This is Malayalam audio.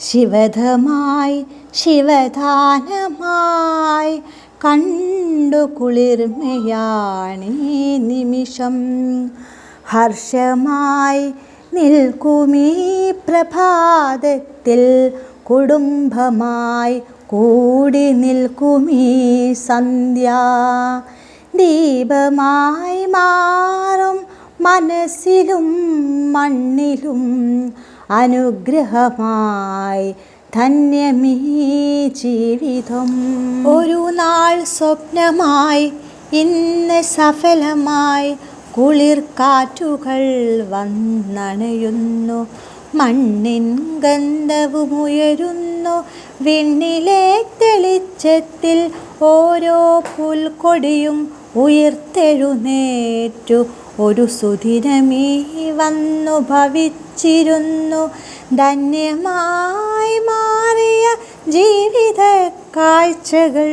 ശിവധമായി ശിവധാനമായി കണ്ടു കുളിർമയാണീ നിമിഷം. ഹർഷമായി നിൽക്കുമീ പ്രഭാതത്തിൽ കുടുംബമായി കൂടി നിൽക്കുമീ സന്ധ്യ. ദീപമായി മാറും മനസ്സിലും മണ്ണിലും അനുഗ്രഹമായി ധന്യമീ ജീവിതം. ഒരു നാൾ സ്വപ്നമായി ഇന്ന് സഫലമായി കുളിർക്കാറ്റുകൾ വന്നണയുന്നു. മണ്ണിൻ ഗന്ധവുമുയരുന്നു വിണ്ണിലെ തെളിച്ചത്തിൽ ഓരോ പുൽക്കൊടിയും ഉയർത്തെഴുന്നേറ്റു. ഒരു സുധിരമീ വന്നു ഭവിച്ചിരുന്നു ധന്യമായി മാറിയ ജീവിത കാഴ്ചകൾ.